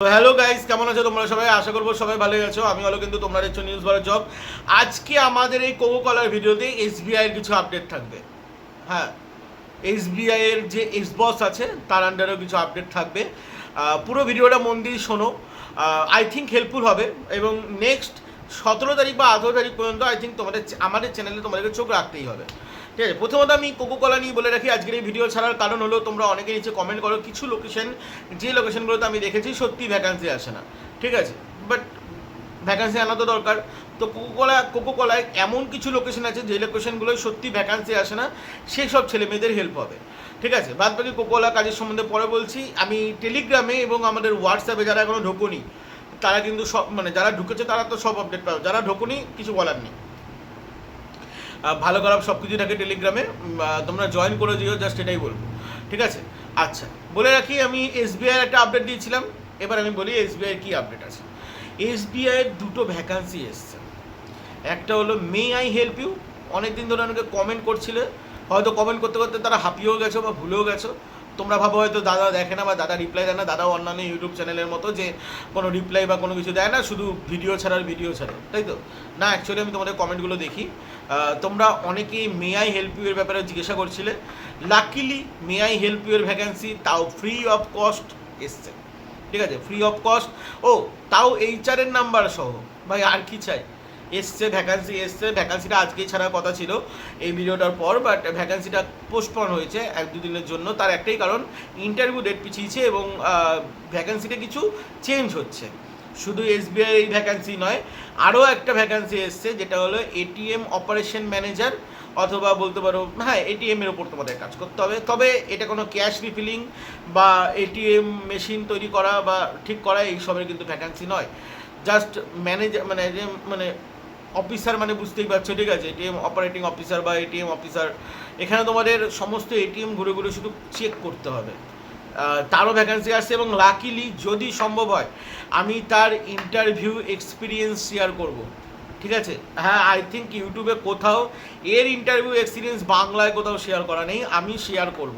Hello guys কেমন আছো তোমরা সবাই? আশা করব সবাই ভালোই আছো। আমি হলো কিন্তু তোমরা দেখছ নিউজ ভালো জব আজকে আমাদের এই কোকো কলার ভিডিওতে এসবিআই এর কিছু আপডেট থাকবে। হ্যাঁ এসবিআই এর যে এস বস আছে, তার আন্ডারেও কিছু আপডেট থাকবে। পুরো ভিডিওটা মন দিয়ে শোনো। আই থিঙ্ক হেল্পফুল হবে। এবং নেক্সট সতেরো তারিখ বা আঠেরো তারিখ পর্যন্ত আই থিঙ্ক তোমাদের আমাদের চ্যানেলে তোমাদেরকে চোখ রাখতেই হবে। ঠিক আছে, প্রথমত আমি কোকো কলা নিয়ে বলে রাখি, আজকের এই ভিডিও ছাড়ার কারণ হলো তোমরা অনেকে নিচে কমেন্ট করো, কিছু লোকেশন যে লোকেশনগুলোতে আমি দেখেছি সত্যি ভ্যাকান্সি আসে না, ঠিক আছে? বাট ভ্যাকান্সি আনা তো দরকার। তো কোকো কলা কোকো কলায় এমন কিছু লোকেশন আছে যে লোকেশনগুলোয় সত্যি ভ্যাকান্সি আসে না, সেই সব ছেলে মেয়েদের হেল্প হবে, ঠিক আছে? বাদ বাকি কোকোলা কাজের সম্বন্ধে পরে বলছি, আমি টেলিগ্রামে এবং আমাদের হোয়াটসঅ্যাপে যারা এখনও ঢোকনি, তারা কিন্তু সব মানে যারা ঢুকেছে তারা তো সব আপডেট পাবে, যারা ঢোকনি কিছু বলার নেই। ভালো খারাপ সব কিছু থাকে টেলিগ্রামে তোমরা জয়েন করে দিও জাস্ট এটাই বলব। ঠিক আছে? আচ্ছা বলে রাখি, আমি এসবিআই একটা আপডেট দিয়েছিলাম। এবার আমি বলি এসবিআই কি আপডেট আছে? এসবিআই এর দুটো ভ্যাকান্সি এসছে। একটা হলো মে আই হেল্প ইউ অনেকদিন ধরে অনেকে কমেন্ট করছিলে। হয়তো কমেন্ট করতে করতে তারা হাঁপিয়েও গেছো বা ভুলেও গেছো। তোমরা ভাবো হয়তো দাদা দেখে না বা দাদা রিপ্লাই দেয় না দাদা অন্যান্য ইউটিউব চ্যানেলের মতো যে কোনো রিপ্লাই বা কোনো কিছু দেয় না, শুধু ভিডিও ছাড়ার ভিডিও ছাড়ে, তাই তো? না অ্যাকচুয়ালি আমি তোমাদের কমেন্টগুলো দেখি। তোমরা অনেকেই মে আই হেল্প ইউ এর ব্যাপারে জিজ্ঞাসা করছিলে। Luckily may I help you এর ভ্যাকেন্সি তাও ফ্রি অফ কস্ট এসছে। ঠিক আছে? ফ্রি অফ কস্ট ও, তাও এইচআরের নাম্বার সহ। ভাই, আর কি চাই? এসছে ভ্যাকান্সি এসছে ভ্যাকান্সিটা আজকেই ছাড়ার কথা ছিল এই ভিডিওটার পর বাট ভ্যাকান্সিটা পোস্টপন হয়েছে এক দুদিনের জন্য। তার একটাই কারণ ইন্টারভিউ ডেট পিছিয়েছে এবং ভ্যাকান্সিটা কিছু চেঞ্জ হচ্ছে। শুধু এসবিআই এই ভ্যাকান্সি নয়, আরও একটা ভ্যাকান্সি এসছে, যেটা হলো এটিএম অপারেশন ম্যানেজার অথবা বলতে পারো হ্যাঁ এটিএমের ওপর তোমাদের কাজ করতে হবে। তবে এটা কোনো ক্যাশ রিফিলিং বা এটিএম মেশিন তৈরি করা বা ঠিক করা এইসবের কিন্তু ভ্যাকান্সি নয়। জাস্ট ম্যানেজার মানে মানে অফিসার মানে বুঝতেই পারছ, ঠিক আছে? এটিএম অপারেটিং অফিসার বা এটিএম অফিসার এখানে তোমাদের সমস্ত এটিএম ঘুরে ঘুরে শুধু চেক করতে হবে। তারও ভ্যাকান্সি আসছে এবং লাকিলি যদি সম্ভব হয়, আমি তার ইন্টারভিউ এক্সপিরিয়েন্স শেয়ার করব। ঠিক আছে? হ্যাঁ আই থিঙ্ক ইউটিউবে কোথাও এর ইন্টারভিউ এক্সপিরিয়েন্স বাংলায় কোথাও শেয়ার করা নেই, আমি শেয়ার করব।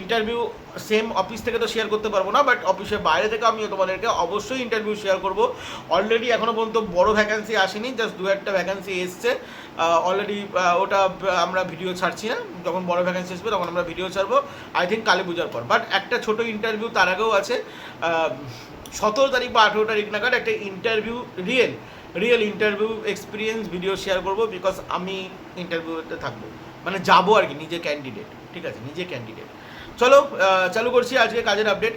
ইন্টারভিউ সেম অফিস থেকে তো শেয়ার করতে পারব না বাট অফিসের বাইরে থেকে আমি তোমাদেরকে অবশ্যই ইন্টারভিউ শেয়ার করব। অলরেডি এখনও পর্যন্ত বড় ভ্যাকান্সি আসেনি জাস্ট দু একটা ভ্যাকান্সি এসছে। অলরেডি ওটা আমরা ভিডিও ছাড়ছি না। যখন বড় ভ্যাকান্সি আসবে, তখন আমরা ভিডিও ছাড়বো। আই থিঙ্ক কালী পূজার পর। বাট একটা ছোট ইন্টারভিউ তার আগেও আছে। সতেরো তারিখ বা আঠেরো তারিখ নাগাদ একটা interview real real interview experience video share করব বিকজ আমি ইন্টারভিউতে থাকব। মানে যাব আর কি, নিজে ক্যান্ডিডেট ঠিক আছে? নিজে ক্যান্ডিডেট চলো চালু করছি আজকে কাজের আপডেট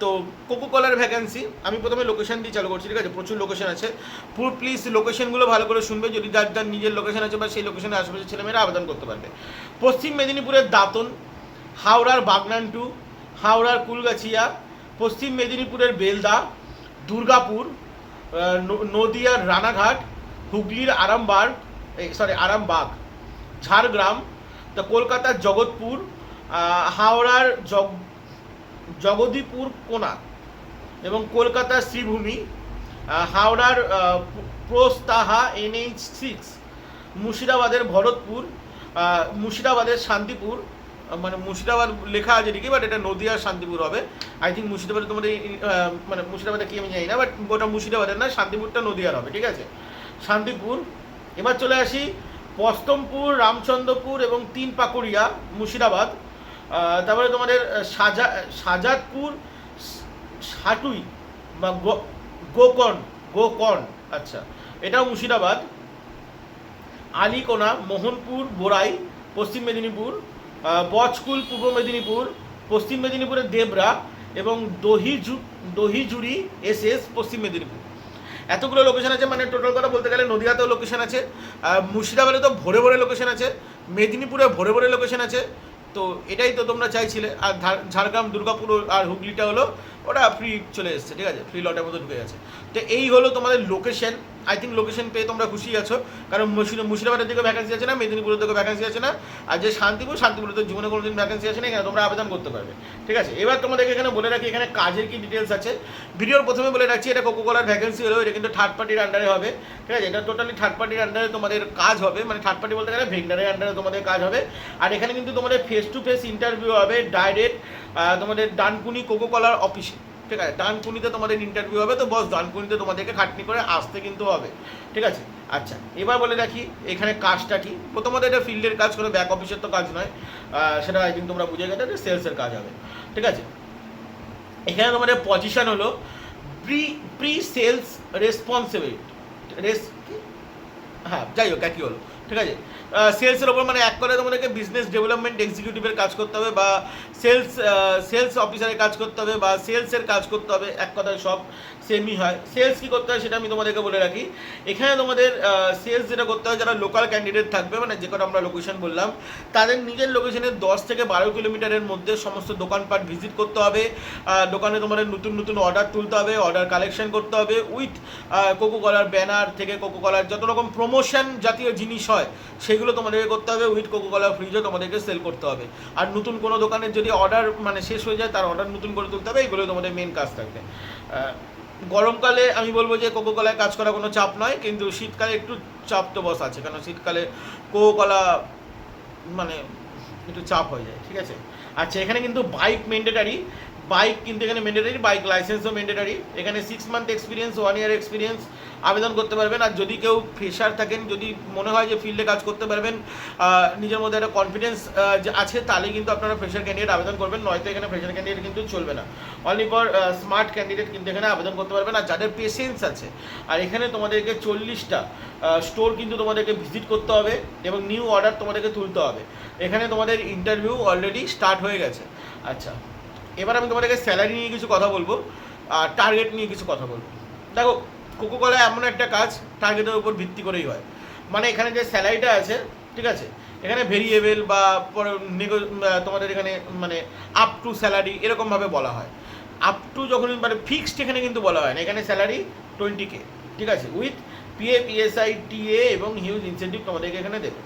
তো কোকো কলার ভ্যাকান্সি আমি প্রথমে লোকেশন দিয়ে চালু করছি, ঠিক আছে? প্রচুর লোকেশন আছে। পুরো প্লিজ লোকেশনগুলো ভালো করে শুনবে। যদি যার যার নিজের লোকেশন আছে বা সেই লোকেশনের আশেপাশে ছেলেমেয়েরা আবেদন করতে পারবে। পশ্চিম মেদিনীপুরের দাঁতন, হাওড়ার বাগনানটু হাওড়ার কুলগাছিয়া, পশ্চিম মেদিনীপুরের বেলদা, দুর্গাপুর নদিয়ার রানাঘাট, হুগলির আরামবাগ সরি আরামবাগ, ঝাড়গ্রাম, তা কলকাতার জগৎপুর হাওড়ার জগ জগদীপুর কোনা এবং কলকাতার শ্রীভূমি হাওড়ার প্রস্তাহা, এনএইচ সিক্স, মুর্শিদাবাদের ভরতপুর মুর্শিদাবাদের শান্তিপুর মানে মুর্শিদাবাদ লেখা আছে ঠিকই বাট এটা নদিয়ার শান্তিপুর হবে। আই থিঙ্ক মুর্শিদাবাদে তোমাদের এই- মানে মুর্শিদাবাদে কি আমি জানি না বাট ওটা মুর্শিদাবাদের না, শান্তিপুরটা নদিয়ার হবে, ঠিক আছে? শান্তিপুর, এবার চলে আসি পস্তমপুর, রামচন্দ্রপুর এবং তিন পাকুড়িয়া, মুর্শিদাবাদ। তারপরে তোমাদের সাজা, সাজাদপুর সাটুই বা গোকর্ণ গোকর্ণ আচ্ছা এটাও মুর্শিদাবাদ। আলিকোনা, মোহনপুর, বোরাই, পশ্চিম মেদিনীপুর বজকুল, পূর্ব মেদিনীপুর, পশ্চিম মেদিনীপুরের দেবরা এবং দহিজু দহিজুড়ি এস এস, পশ্চিম মেদিনীপুর। এতগুলো লোকেশন আছে মানে টোটাল কথা বলতে গেলে নদীয়াতেও লোকেশন আছে মুর্শিদাবাদে তো ভোরে ভোরে লোকেশন আছে, মেদিনীপুরে ভোরে ভোরে লোকেশন আছে, তো এটাই তো তোমরা চাইছিলে। আর ঝাড়গ্রাম, দুর্গাপুর আর হুগলিটা হলো ওটা ফ্রি চলে এসছে, ঠিক আছে? ফ্রি লটের মতো ঢুকে গেছে। তো এই হলো তোমাদের লোকেশন আই থিঙ্ক লোকেশন পেয়ে তোমরা খুশি আছো। কারণ মুর্শিদ- মুর্শিদাবাদের দিকে ভ্যাকেন্সি আছে না, মেদিনীপুরের দিকে ভ্যাকেন্সি আছে না। আর যে শান্তিপুর শান্তিপুরে তো জীবনে কোনো দিন ভ্যাকেন্সি আছে না, এখানে তোমরা আবেদন করতে পারবে। ঠিক আছে? এবার তোমাদেরকে এখানে বলে রাখি, এখানে কাজের কি ডিটেলস আছে। ভিডিওর প্রথমে বলে রাখছি, এটা কোকো কলার ভ্যাকেন্সি হলেও এটা কিন্তু থার্ড পার্টির আন্ডারে হবে। ঠিক আছে? এটা টোটালি থার্ড পার্টির আন্ডারে তোমাদের কাজ হবে। মানে থার্ড পার্টি বলতে গেলে ভেন্ডারের আন্ডারে তোমাদের কাজ হবে। আর এখানে কিন্তু তোমাদের ফেস টু ফেস ইন্টারভিউ হবে ডাইরেক্ট তোমাদের ডানকুনি কোকো কলার অফিসে ঠিক আছে, ডানকুনিতে তোমাদের ইন্টারভিউ হবে, তো বস ডানকুনিতে তোমাদেরকে খাটনি করে আসতে কিন্তু হবে, ঠিক আছে? আচ্ছা এবার বলে রাখি, এখানে কাজটা কি? প্রথমত এটা ফিল্ডের কাজ করে ব্যাক অফিসের তো কাজ নয় সেটা আই থিঙ্ক তোমরা বুঝে গেছো, এটা সেলসের কাজ হবে, ঠিক আছে? এখানে তোমাদের পজিশন হলো প্রি প্রি সেলস রেসপন্সিবিলিটি রেস হ্যাঁ যাই হোক, একই হলো। ঠিক আছে? সেলসের ওপর মানে এক করে তোমাদেরকে বিজনেস ডেভেলপমেন্ট এক্সিকিউটিভের কাজ করতে হবে বা সেলস সেলস অফিসারের কাজ করতে হবে বা সেলসের কাজ করতে হবে, এক কথায় সব সেমই হয়। সেলস কী করতে হয় সেটা আমি তোমাদেরকে বলে রাখি। এখানে তোমাদের সেলস যেটা করতে হয়, যারা লোকাল ক্যান্ডিডেট থাকবে মানে যে কটা আমরা লোকেশন বললাম, তাদের নিজের লোকেশনের দশ থেকে বারো কিলোমিটারের মধ্যে সমস্ত দোকানপাট ভিজিট করতে হবে। দোকানে তোমাদের নতুন নতুন অর্ডার তুলতে হবে অর্ডার কালেকশন করতে হবে উইথ কোকো কলার ব্যানার থেকে কোকো কলার যত রকম প্রমোশন জাতীয় জিনিস হয় সেগুলো তোমাদেরকে করতে হবে। উইথ কোকো কলার ফ্রিজও তোমাদেরকে সেল করতে হবে। আর নতুন কোনো দোকানের যদি অর্ডার মানে শেষ হয়ে যায়, তার অর্ডার নতুন করে তুলতে হবে এগুলো তোমাদের মেন কাজ থাকবে। গরমকালে আমি বলব যে কোকো কলায় কাজ করা কোনো চাপ নয়, কিন্তু শীতকালে একটু চাপ তো বস আছে, কারণ শীতকালে কোকো কলা মানে একটু চাপ হয়ে যায়, ঠিক আছে? আচ্ছা এখানে কিন্তু বাইক মেন্ডেটারি বাইক কিন্তু এখানে মেন্ডেটারি বাইক লাইসেন্সও মেন্ডেটারি এখানে six month experience one year experience আবেদন করতে পারবেন। আর যদি কেউ ফ্রেশার থাকেন, যদি মনে হয় যে ফিল্ডে কাজ করতে পারবেন নিজের মধ্যে একটা কনফিডেন্স যে আছে, তাহলে কিন্তু আপনারা ফ্রেশার ক্যান্ডিডেট আবেদন করবেন। নয়তো এখানে ফ্রেশার ক্যান্ডিডেট কিন্তু চলবে না। অনলি ফর স্মার্ট ক্যান্ডিডেট কিন্তু এখানে আবেদন করতে পারবেন। আর যাদের পেশেন্স আছে, আর এখানে তোমাদেরকে চল্লিশটা স্টোর কিন্তু তোমাদেরকে ভিজিট করতে হবে এবং নিউ অর্ডার তোমাদেরকে তুলতে হবে। এখানে তোমাদের ইন্টারভিউ অলরেডি স্টার্ট হয়ে গেছে। আচ্ছা। এবার আমি তোমাদেরকে স্যালারি নিয়ে কিছু কথা বলব, আর টার্গেট নিয়ে কিছু কথা বলব। দেখো কোকো কলা এমন একটা কাজ টার্গেটের উপর ভিত্তি করেই হয়। মানে এখানে যে স্যালারিটা আছে, ঠিক আছে? এখানে ভেরিয়েবল বা তোমাদের এখানে মানে আপ টু স্যালারি এরকমভাবে বলা হয়। আপ টু যখন মানে ফিক্সড এখানে কিন্তু বলা হয় না। এখানে স্যালারি টোয়েন্টি কে ঠিক আছে? উইথ পিএ পিএসআই টিএ এবং হিউজ ইনসেন্টিভ তোমাদেরকে এখানে দেবে।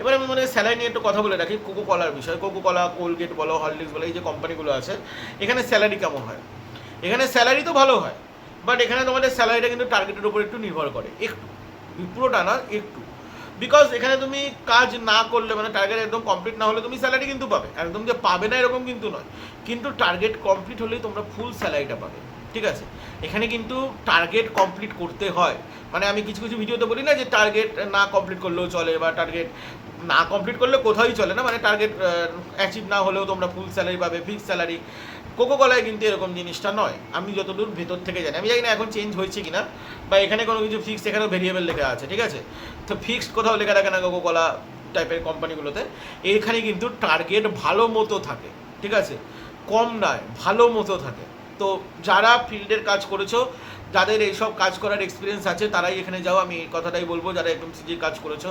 এবার আমি মানে স্যালারি নিয়ে একটু কথা বলে রাখি। কোকো কলার বিষয় কোকো কলা কোলগেট বলো হরলিক্স বলো, এই যে কোম্পানিগুলো আছে, এখানে স্যালারি কেমন হয়? এখানে স্যালারি তো ভালো হয় বাট এখানে তোমাদের স্যালারিটা কিন্তু টার্গেটের উপর একটু নির্ভর করে, একটু। পুরোটা না, একটু। বিকজ এখানে তুমি কাজ না করলে মানে টার্গেট একদম কমপ্লিট না হলে তুমি স্যালারি কিন্তু পাবে। একদম যে পাবে না এরকম কিন্তু নয়। কিন্তু টার্গেট কমপ্লিট হলেই তোমরা ফুল স্যালারিটা পাবে। ঠিক আছে? এখানে কিন্তু টার্গেট কমপ্লিট করতে হয়। মানে আমি কিছু কিছু ভিডিওতে বলি না যে টার্গেট না কমপ্লিট করলেও চলে বা টার্গেট না কমপ্লিট করলে কোথাওই চলে না। মানে টার্গেট অ্যাচিভ না হলেও তোমরা ফুল স্যালারি পাবে ফিক্স স্যালারি কোকো কলায় কিন্তু এরকম জিনিসটা নয়। আমি যতদূর ভেতর থেকে জানি, আমি জানি না এখন চেঞ্জ হয়েছে কিনা বা এখানে কোনো কিছু ফিক্স এখানেও ভেরিয়েবল লেখা আছে, ঠিক আছে? তো ফিক্সড কোথাও লেখা থাকে না কোকো কলা টাইপের কোম্পানিগুলোতে এখানে কিন্তু টার্গেট ভালো মতো থাকে, ঠিক আছে? কম নয়, ভালো মতো থাকে। তো যারা ফিল্ডের কাজ করেছ, যাদের এইসব কাজ করার এক্সপিরিয়েন্স আছে, তারাই এখানে যাও, আমি এই কথাটাই বলব, যারা এফএমসিজি কাজ করেছ।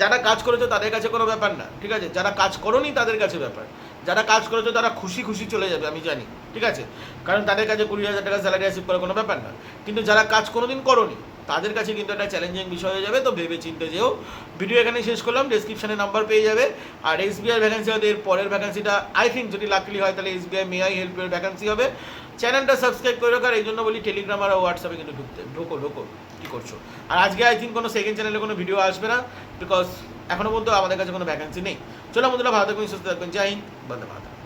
যারা কাজ করেছ, তাদের কাছে কোনো ব্যাপার না, ঠিক আছে? যারা কাজ করোনি, তাদের কাছে ব্যাপার। যারা কাজ করেছ, তারা খুশি খুশি চলে যাবে, আমি জানি, ঠিক আছে? কারণ তাদের কাছে কুড়ি হাজার টাকা স্যালারি রিসিভ করার কোনো ব্যাপার না। কিন্তু যারা কাজ কোনো কোনোদিন করোনি তাদের কাছে কিন্তু একটা চ্যালেঞ্জিং বিষয় হয়ে যাবে, তো ভেবে চিন্তে যেও ভিডিও এখানে শেষ করলাম ডেসক্রিপশনে নাম্বার পেয়ে যাবে। আর এসবিআই ভ্যাকেন্সি হবে এর পরের ভ্যাকেন্সিটা আই থিঙ্ক যদি লাকলি হয়, তাহলে এসবিআই মে আই হেল্পের ভ্যাকেন্সি হবে। চ্যানেলটা সাবস্ক্রাইব করে রাখার এই জন্য বলি টেলিগ্রাম আর হোয়াটসঅ্যাপে কিন্তু ঢুকতে, ঢোকো ঢোকো, কী করছ? আর আজকে আই থিঙ্ক কোনো সেকেন্ড চ্যানেলে কোনো ভিডিও আসবে না বিকজ এখনও পর্যন্ত আমাদের কাছে কোনো ভ্যাকেন্সি নেই। চলো বন্ধুরা, ভালো থাকবেন সুস্থ থাকবেন জয় হিন্দ, বন্দে মাতা